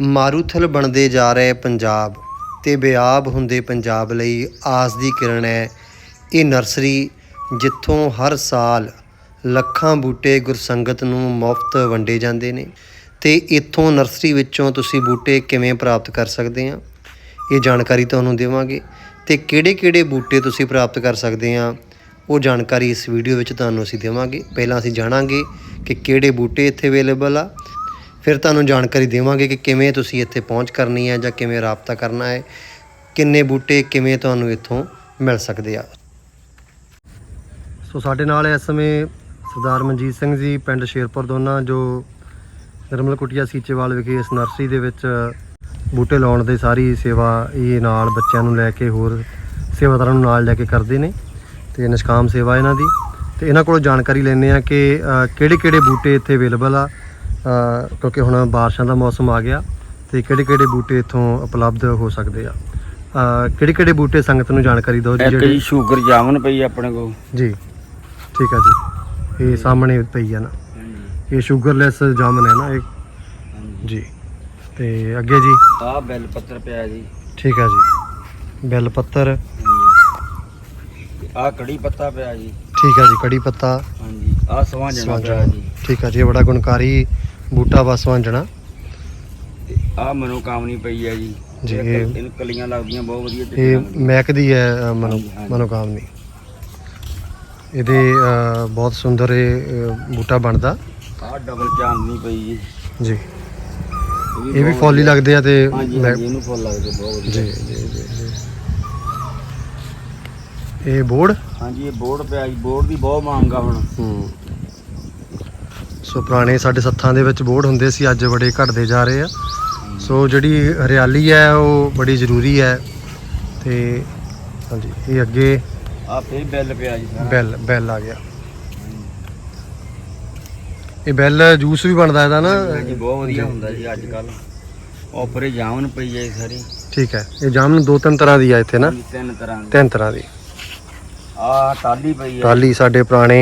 ਮਾਰੂਥਲ ਬਣਦੇ ਜਾ ਰਹੇ ਪੰਜਾਬ ਤੇ ਬੇਆਬ ਹੁੰਦੇ ਪੰਜਾਬ ਲਈ ਆਸ ਦੀ ਕਿਰਨ ਹੈ। ਇਹ ਨਰਸਰੀ ਜਿੱਥੋਂ ਹਰ ਸਾਲ ਲੱਖਾਂ ਬੂਟੇ ਗੁਰਸੰਗਤ ਨੂੰ ਮੁਫਤ ਵੰਡੇ ਜਾਂਦੇ ਨੇ ਤੇ ਇੱਥੋਂ ਨਰਸਰੀ ਵਿੱਚੋਂ ਤੁਸੀਂ ਬੂਟੇ ਕਿਵੇਂ ਪ੍ਰਾਪਤ ਕਰ ਸਕਦੇ ਆ, ਇਹ ਜਾਣਕਾਰੀ ਤੁਹਾਨੂੰ ਦੇਵਾਂਗੇ ਤੇ ਕਿਹੜੇ-ਕਿਹੜੇ ਬੂਟੇ ਤੁਸੀਂ ਪ੍ਰਾਪਤ ਕਰ ਸਕਦੇ ਆ, ਉਹ ਜਾਣਕਾਰੀ ਇਸ ਵੀਡੀਓ ਵਿੱਚ ਤੁਹਾਨੂੰ ਅਸੀਂ ਦੇਵਾਂਗੇ। ਪਹਿਲਾਂ ਅਸੀਂ ਜਾਣਾਂਗੇ ਕਿ ਕਿਹੜੇ ਬੂਟੇ ਇੱਥੇ ਅਵੇਲੇਬਲ ਆ ਫਿਰ ਤੁਹਾਨੂੰ ਜਾਣਕਾਰੀ ਦੇਵਾਂਗੇ ਕਿ ਕਿਵੇਂ ਤੁਸੀਂ ਇੱਥੇ ਪਹੁੰਚ ਕਰਨੀ ਹੈ ਜਾਂ ਕਿਵੇਂ ਰਾਬਤਾ ਕਰਨਾ ਹੈ, ਕਿੰਨੇ ਬੂਟੇ ਕਿਵੇਂ ਤੁਹਾਨੂੰ ਇੱਥੋਂ ਮਿਲ ਸਕਦੇ ਆ। ਸੋ ਸਾਡੇ ਨਾਲ ਇਸ ਸਮੇਂ ਸਰਦਾਰ ਮਨਜੀਤ ਸਿੰਘ ਜੀ, ਪਿੰਡ ਸ਼ੇਰਪੁਰ ਦੋਨਾ, ਜੋ ਨਿਰਮਲ ਕੁਟੀਆ ਸੀਚੇਵਾਲ ਵਿਖੇ ਇਸ ਨਰਸਰੀ ਦੇ ਵਿੱਚ ਬੂਟੇ ਲਾਉਣ ਦੇ ਸਾਰੀ ਸੇਵਾ ਇਹ ਨਾਲ ਬੱਚਿਆਂ ਨੂੰ ਲੈ ਕੇ ਹੋਰ ਸੇਵਾਦਾਰਾਂ ਨੂੰ ਨਾਲ ਲੈ ਕੇ ਕਰਦੇ ਨੇ ਤੇ ਨਿਸ਼ਕਾਮ ਸੇਵਾ ਇਹਨਾਂ ਦੀ। ਤੇ ਇਹਨਾਂ ਕੋਲੋਂ ਜਾਣਕਾਰੀ ਲੈਣੇ ਆ ਕਿ ਕਿਹੜੇ-ਕਿਹੜੇ ਬੂਟੇ ਇੱਥੇ ਅਵੇਲੇਬਲ ਆ ਕਿਉਂਕਿ ਹੁਣ ਬਾਰਿਸ਼ਾਂ ਦਾ ਮੌਸਮ ਆ ਗਿਆ ਤੇ ਕਿਹੜੇ-ਕਿਹੜੇ ਬੂਟੇ ਇੱਥੋਂ ਉਪਲਬਧ ਹੋ ਸਕਦੇ ਆ? ਕਿਹੜੇ-ਕਿਹੜੇ ਬੂਟੇ ਸੰਗਤ ਨੂੰ ਜਾਣਕਾਰੀ ਦਿਓ ਜੀ ਜਿਹੜੇ ਸ਼ੂਗਰ ਜਾਮਨ ਪਈ ਆਪਣੇ ਕੋਲ। ਜੀ ਠੀਕ ਆ ਜੀ। ਇਹ ਸਾਹਮਣੇ ਪਈ ਆ ਨਾ। ਇਹ ਸ਼ੂਗਰਲੈਸ ਜਾਮਨ ਹੈ ਨਾ ਇਹ? ਜੀ। ਤੇ ਅੱਗੇ ਜੀ? ਆਹ ਬੈਲ ਪੱਤਰ ਪਿਆ ਜੀ। ਠੀਕ ਆ ਜੀ। ਬੈਲ ਪੱਤਰ। ਆਹ ਕੜੀ ਪੱਤਾ ਪਿਆ ਜੀ। ਠੀਕ ਆ ਜੀ ਕੜੀ ਪੱਤਾ। ਹਾਂਜੀ। ਸਵਾਂਜਣਾ ਪਿਆ ਜੀ। ਠੀਕ ਆ ਜੀ ਇਹ ਬੜਾ ਗੁਣਕਾਰੀ ਬੂਟਾ ਬਸਵਾਂਜਣਾ ਆਹ ਮਨੋਕਾਮਨੀ ਪਈ ਹੈ ਜੀ। ਜੀ, ਇਹ- ਇਹਨੂੰ ਕਲੀਆਂ ਲੱਗਦੀਆਂ ਬਹੁਤ ਵਧੀਆ ਇਹ ਚਿੱਟੀਆਂ। ਮਹਿਕਦੀ ਹੈ ਅ, ਮਨੋ ਹਾਂਜੀ, ਹਾਂਜੀ। ਮਨੋਕਾਮਨੀ। ਇਹਦੇ ਅ, ਬਹੁਤ ਸੁੰਦਰ ਇਹ ਅ, ਬੂਟਾ ਬਣਦਾ। ਆਹ ਡਬਲ ਚਾਂਦਨੀ ਪਈ ਜੀ। ਜੀ। ਇਹ ਵੀ ਬਹੁਤ ਫੁੱਲ ਹੀ ਲੱਗਦੇ ਆ ਤੇ ਹਾਂਜੀ ਇਹਨੂੰ ਫੁੱਲ ਲੱਗਦੇ ਬਹੁਤ ਜੀ ਵਧੀਆ ਜੀ ਜੀ ਜੀ। ਇਹ ਬੋਰਡ? ਹਾਂਜੀ ਇਹ ਬੋਰਡ ਪਿਆ ਜੀ। ਬੋਰਡ ਦੀ ਬਹੁਤ ਮੰਗ ਆ ਹੁਣ। ਹੂੰ। ਸੋ ਪੁਰਾਣੇ ਸਾਡੇ ਸੱਥਾਂ ਦੇ ਵਿੱਚ ਬੋਰਡ ਹੁੰਦੇ ਸੀ ਅੱਜ ਬੜੇ ਘਟਦੇ ਜਾ ਰਹੇ ਆ। ਸੋ ਜਿਹੜੀ ਹਰਿਆਲੀ ਹੈ ਉਹ ਬੜੀ ਜ਼ਰੂਰੀ ਹੈ। ਤੇ ਹਾਂਜੀ ਇਹ ਅੱਗੇ ਆਹ ਫੇਰ ਬੈਲ ਪਿਆ ਜੀ ਸਾਰਾ। ਬੈਲ ਬੈਲ ਆ ਗਿਆ। ਇਹ ਬੈਲ ਜੂਸ ਵੀ ਬਣਦਾ ਇਹਦਾ ਨਾ। ਜੀ ਬਹੁਤ ਵਧੀਆ ਹੁੰਦਾ ਜੀ ਅੱਜ ਕੱਲ ਉਪਰੇ ਜਾਮਨ ਪਈ ਹੈ ਜੀ ਸਾਰੀ। ਠੀਕ ਹੈ ਇਹ ਜਾਮਨ ਦੋ ਤਿੰਨ ਤਰ੍ਹਾਂ ਦੀ ਆ ਇੱਥੇ ਨਾ। ਤਿੰਨ ਤਰ੍ਹਾਂ ਦੀ। ਤਿੰਨ ਤਰ੍ਹਾਂ ਦੀ। ਆਹ ਟਾਲੀ ਪਈ ਹੈ। ਟਾਲੀ ਸਾਡੇ ਪੁਰਾਣੇ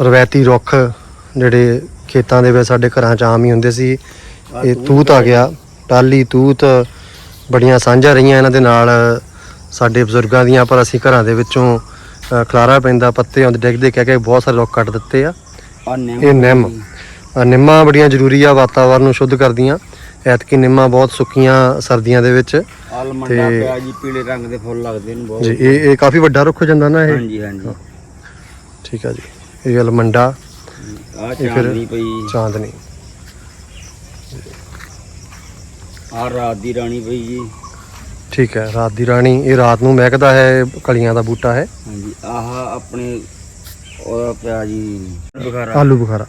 ਰਵਾਇਤੀ ਰੁੱਖ ਜਿਹੜੇ ਖੇਤਾਂ ਦੇ ਵਿੱਚ ਸਾਡੇ ਘਰਾਂ 'ਚ ਆਮ ਹੀ ਹੁੰਦੇ ਸੀ। ਇਹ ਤੂਤ ਆ ਗਿਆ। ਟਾਲੀ ਤੂਤ ਬੜੀਆਂ ਸਾਂਝਾਂ ਰਹੀਆਂ ਇਹਨਾਂ ਦੇ ਨਾਲ। ਸਾਡੇ ਬਜ਼ੁਰਗਾਂ ਦੀਆਂ ਪਰ ਅਸੀਂ ਘਰਾਂ ਦੇ ਵਿੱਚੋਂ ਖਲਾਰਾ ਪੈਂਦਾ ਪੱਤੇ ਆਉਂਦੇ ਡਿੱਗਦੇ ਕਹਿ ਕੇ ਬਹੁਤ ਸਾਰੇ ਲੋਕ ਕੱਟ ਦਿੱਤੇ ਆ। ਇਹ ਨਿੰਮ। ਨਿੰਮਾਂ ਬੜੀਆਂ ਜ਼ਰੂਰੀ ਆ ਵਾਤਾਵਰਨ ਨੂੰ ਸ਼ੁੱਧ ਕਰਦੀਆਂ। ਐਤਕੀ ਨਿੰਮਾਂ ਬਹੁਤ ਸੁੱਕੀਆਂ ਸਰਦੀਆਂ ਦੇ ਵਿੱਚ। ਆਹ ਲਮੰਡਾ ਤੇ- ਪਿਆ ਜੀ ਪੀਲੇ ਰੰਗ ਦੇ ਫੁੱਲ ਲੱਗਦੇ ਨੇ ਬਹੁਤ ਜੀ ਇਹ ਇਹ ਕਾਫੀ ਵੱਡਾ ਰੁੱਖ ਹੋ ਜਾਂਦਾ ਨਾ ਇਹ? ਹਾਂਜੀ ਹਾਂਜੀ। ਠੀਕ ਆ ਜੀ। ਇਹ ਅਲਮੰਡਾ ਫਿਰ- ਚਾਂਦਨੀ ਪਈ। ਚਾਂਦਨੀ। ਆਹ ਰਾਤ ਦੀ ਰਾਣੀ ਪਈ ਜੀ। ਠੀਕ ਹੈ ਰਾਤ ਦੀ ਰਾਣੀ ਇਹ ਰਾਤ ਨੂੰ ਮਹਿਕਦਾ ਹੈ ਕਲੀਆਂ ਦਾ ਬੂਟਾ ਹੈ। ਹਾਂਜੀ ਆਹ ਆਪਣੇ ਉਹਦਾ ਪਿਆ ਜੀ ਬੁਖਾਰਾ। ਆਲੂ ਬੁਖਾਰਾ।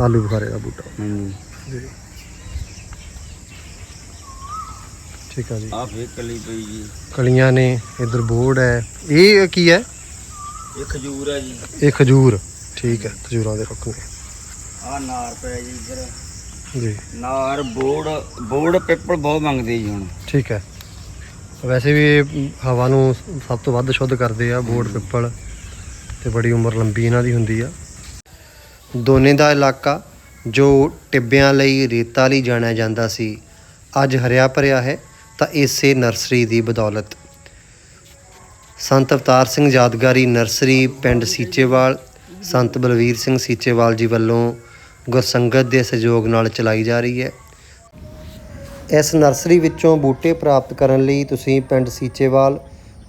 ਆਲੂ ਬੁਖਾਰੇ ਦਾ ਬੂਟਾ। ਹਾਂਜੀ। ਠੀਕ ਆ ਜੀ। ਆਹ ਫੇਰ ਕਲੀ ਪਈ ਜੀ। ਕਲੀਆਂ ਨੇ ਇਧਰ ਬੋਰਡ ਹੈ। ਇਹ ਕੀ ਹੈ? ਇਹ ਖਜੂਰ ਹੈ ਜੀ। ਇਹ ਖਜੂਰ ਠੀਕ ਹੈ ਖਜੂਰਾਂ ਦੇ ਰੁੱਖ ਨੇ। ਆਹ ਨਾਰ ਪਿਆ ਜੀ ਇੱਧਰ। ਜੀ। ਨਾਰ ਬੋੜ ਬੋੜ ਪਿੱਪਲ ਬਹੁਤ ਮੰਗਦੇ ਜੀ ਹੁਣ। ਠੀਕ ਹੈ। ਵੈਸੇ ਵੀ ਇਹ ਹਵਾ ਨੂੰ ਸਭ ਤੋਂ ਵੱਧ ਸ਼ੁੱਧ ਕਰਦੇ ਆ ਬੋਰਡ ਪਿੱਪਲ ਤੇ ਬੜੀ ਉਮਰ ਲੰਬੀ ਇਹਨਾਂ ਦੀ ਹੁੰਦੀ ਆ। ਦੋਨੇ ਦਾ ਇਲਾਕਾ ਜੋ ਟਿੱਬਿਆਂ ਲਈ ਰੇਤਾ ਲਈ ਜਾਣਿਆ ਜਾਂਦਾ ਸੀ ਅੱਜ ਹਰਿਆ ਭਰਿਆ ਹੈ ਤਾਂ ਇਸੇ ਨਰਸਰੀ ਦੀ ਬਦੌਲਤ। ਸੰਤ ਅਵਤਾਰ ਸਿੰਘ ਯਾਦਗਾਰੀ ਨਰਸਰੀ ਪਿੰਡ ਸੀਚੇਵਾਲ, ਸੰਤ ਬਲਵੀਰ ਸਿੰਘ ਸੀਚੇਵਾਲ ਜੀ ਵੱਲੋਂ ਗੁਰਸੰਗਤ ਦੇ ਸਹਿਯੋਗ ਨਾਲ ਚਲਾਈ ਜਾ ਰਹੀ ਹੈ। ਇਸ ਨਰਸਰੀ ਵਿੱਚੋਂ ਬੂਟੇ ਪ੍ਰਾਪਤ ਕਰਨ ਲਈ ਤੁਸੀਂ ਪਿੰਡ ਸੀਚੇਵਾਲ,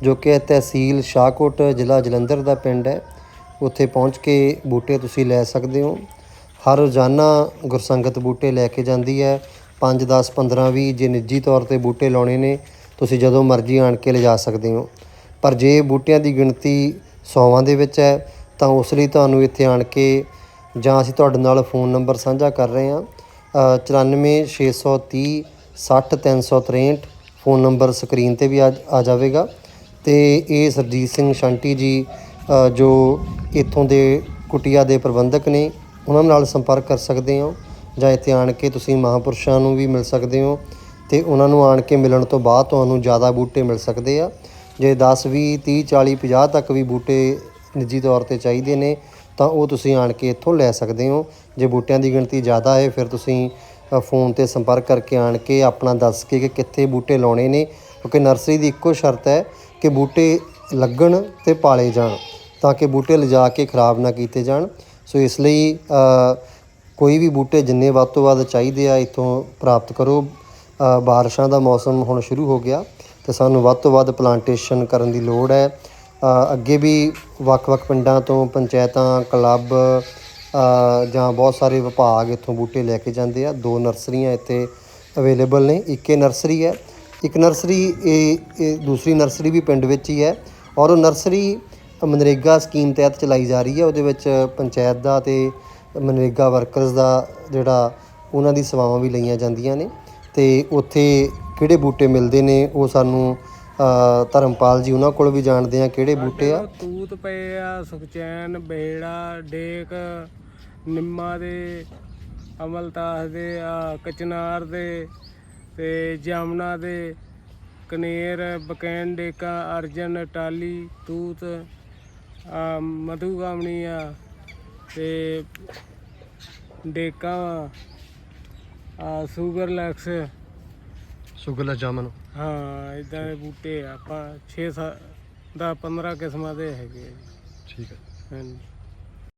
ਜੋ ਕਿ ਤਹਿਸੀਲ ਸ਼ਾਹਕੋਟ, ਜ਼ਿਲ੍ਹਾ ਜਲੰਧਰ ਦਾ ਪਿੰਡ ਹੈ, ਉੱਥੇ ਪਹੁੰਚ ਕੇ ਬੂਟੇ ਤੁਸੀਂ ਲੈ ਸਕਦੇ ਹੋ। ਹਰ ਰੋਜ਼ਾਨਾ ਗੁਰਸੰਗਤ ਬੂਟੇ ਲੈ ਕੇ ਜਾਂਦੀ ਹੈ। 5 10 15 20 ਜੇ ਨਿੱਜੀ ਤੌਰ ਤੇ ਬੂਟੇ ਲਾਉਣੇ ਨੇ, ਤੁਸੀਂ ਜਦੋਂ ਮਰਜ਼ੀ ਆਣ ਕੇ ਲਿਜਾ ਸਕਦੇ ਹੋ। ਪਰ ਜੇ ਬੂਟਿਆਂ ਦੀ ਗਿਣਤੀ ਸੌਵਾਂ ਦੇ ਵਿੱਚ ਹੈ ਤਾਂ ਉਸ ਲਈ ਤੁਹਾਨੂੰ ਇੱਥੇ ਆਣ ਕੇ ਜਾਂ ਅਸੀਂ ਤੁਹਾਡੇ ਨਾਲ ਫੋਨ ਨੰਬਰ ਸਾਂਝਾ ਕਰ ਰਹੇ ਹਾਂ ਅ, 94630 60363 ਫੋਨ ਨੰਬਰ ਸਕਰੀਨ ਤੇ ਵੀ ਆ ਜਾਵੇਗਾ। ਤੇ ਇਹ ਸਰਜੀਤ ਸਿੰਘ ਸ਼ੰਟੀ ਜੀ ਜੋ ਇੱਥੋਂ ਦੇ ਕੁਟੀਆ ਦੇ ਪ੍ਰਬੰਧਕ ਨੇ ਉਹਨਾਂ ਨਾਲ ਸੰਪਰਕ ਕਰ ਸਕਦੇ ਹੋ ਜਾਂ ਇੱਥੇ ਆਣ ਕੇ ਤੁਸੀਂ ਮਹਾਂਪੁਰਸ਼ਾਂ ਨੂੰ ਵੀ ਮਿਲ ਸਕਦੇ ਹੋ ਤੇ ਉਹਨਾਂ ਨੂੰ ਆਣ ਕੇ ਮਿਲਣ ਤੋਂ ਬਾਅਦ ਤੁਹਾਨੂੰ ਜ਼ਿਆਦਾ ਬੂਟੇ ਮਿਲ ਸਕਦੇ ਆ। ਜੇ 10 20 30 40 50 ਤੱਕ ਵੀ ਬੂਟੇ ਨਿੱਜੀ ਤੌਰ ਤੇ ਚਾਹੀਦੇ ਨੇ, ਤਾਂ ਉਹ ਤੁਸੀਂ ਆਣ ਕੇ ਇੱਥੋਂ ਲੈ ਸਕਦੇ ਹੋ। ਜੇ ਬੂਟਿਆਂ ਦੀ ਗਿਣਤੀ ਜ਼ਿਆਦਾ ਹੈ, ਫਿਰ ਤੁਸੀਂ ਫੋਨ ਤੇ ਸੰਪਰਕ ਕਰਕੇ ਆਣ ਕੇ ਆਪਣਾ ਦੱਸ ਕੇ ਕਿ ਕਿੱਥੇ ਬੂਟੇ ਲਾਉਣੇ ਨੇ, ਕਿਉਂਕਿ ਨਰਸਰੀ ਦੀ ਇੱਕੋ ਸ਼ਰਤ ਹੈ ਕਿ ਬੂਟੇ ਲੱਗਣ ਤੇ ਪਾਲੇ ਜਾਣ, ਤਾਂ ਕਿ ਬੂਟੇ ਲਿਜਾ ਕੇ ਖਰਾਬ ਨਾ ਕੀਤੇ ਜਾਣ। ਸੋ ਇਸ ਲਈ ਕੋਈ ਵੀ ਬੂਟੇ ਜਿੰਨੇ ਵੱਧ ਤੋਂ ਵੱਧ ਚਾਹੀਦੇ ਆ, ਇੱਥੋਂ ਪ੍ਰਾਪਤ ਕਰੋ। ਬਾਰਿਸ਼ਾਂ ਦਾ ਮੌਸਮ ਹੁਣ ਸ਼ੁਰੂ ਹੋ ਗਿਆ। ਤੇ ਸਾਨੂੰ ਵੱਧ ਤੋਂ ਵੱਧ ਪਲਾਂਟੇਸ਼ਨ ਕਰਨ ਦੀ ਲੋੜ ਹੈ। ਅੱਗੇ ਵੀ ਵੱਖ-ਵੱਖ ਪਿੰਡਾਂ ਤੋਂ ਪੰਚਾਇਤਾਂ, ਕਲੱਬ ਜਾਂ ਬਹੁਤ ਸਾਰੇ ਵਿਭਾਗ ਇੱਥੋਂ ਬੂਟੇ ਲੈ ਕੇ ਜਾਂਦੇ ਆ। ਦੋ ਨਰਸਰੀਆਂ ਇੱਥੇ ਅਵੇਲੇਬਲ ਨੇ, ਇੱਕ ਇਹ ਨਰਸਰੀ ਹੈ, ਇੱਕ ਨਰਸਰੀ ਇਹ ਇਹ ਦੂਸਰੀ ਨਰਸਰੀ ਵੀ ਪਿੰਡ ਵਿੱਚ ਹੀ ਹੈ ਔਰ ਉਹ ਨਰਸਰੀ ਮਨਰੇਗਾ ਸਕੀਮ ਤਹਿਤ ਚਲਾਈ ਜਾ ਰਹੀ ਹੈ। ਉਹਦੇ ਵਿੱਚ ਪੰਚਾਇਤ ਦਾ ਤੇ ਮਨਰੇਗਾ ਵਰਕਰਸ ਦਾ ਜਿਹੜਾ ਉਹਨਾਂ ਦੀ ਸੇਵਾਵਾਂ ਵੀ ਲਈਆਂ ਜਾਂਦੀਆਂ ਨੇ ਤੇ ਉੱਥੇ ਕਿਹੜੇ ਬੂਟੇ ਮਿਲਦੇ ਨੇ ਉਹ ਸਾਨੂੰ ਧਰਮਪਾਲ ਜੀ ਉਹਨਾਂ ਕੋਲ ਵੀ ਜਾਣਦੇ ਆ ਕਿਹੜੇ ਬੂਟੇ ਆ। ਤੂਤ ਪਏ ਆ ਸੁਖਚੈਨ ਬੇੜਾ ਡੇਕ ਨਿੰਮਾ ਦੇ ਅਮਲਤਾਸ ਦੇ ਆ ਕਚਨਾਰ ਦੇ ਤੇ ਜਾਮਨਾ ਦੇ ਕਨੇਰ ਬਕੈਨ ਡੇਕਾ ਅਰਜਨ ਟਾਲੀ ਤੂਤ ਆ ਮਧੂਗਾਮਣੀ ਆ ਤੇ ਡੇਕਾ ਵਾ, ਆ ਸ਼ੂਗਰ ਲੈਕਸ ਸੁਗਲਾ ਜਾਮਨ। ਹਾਂ ਇਦਾਂ ਦੇ ਬੂਟੇ ਆ ਆਪਾਂ 6 7 10 15 ਕਿਸਮਾਂ ਦੇ ਹੈਗੇ ਆ ਜੀ। ਠੀਕ ਹੈ। ਹਾਂਜੀ।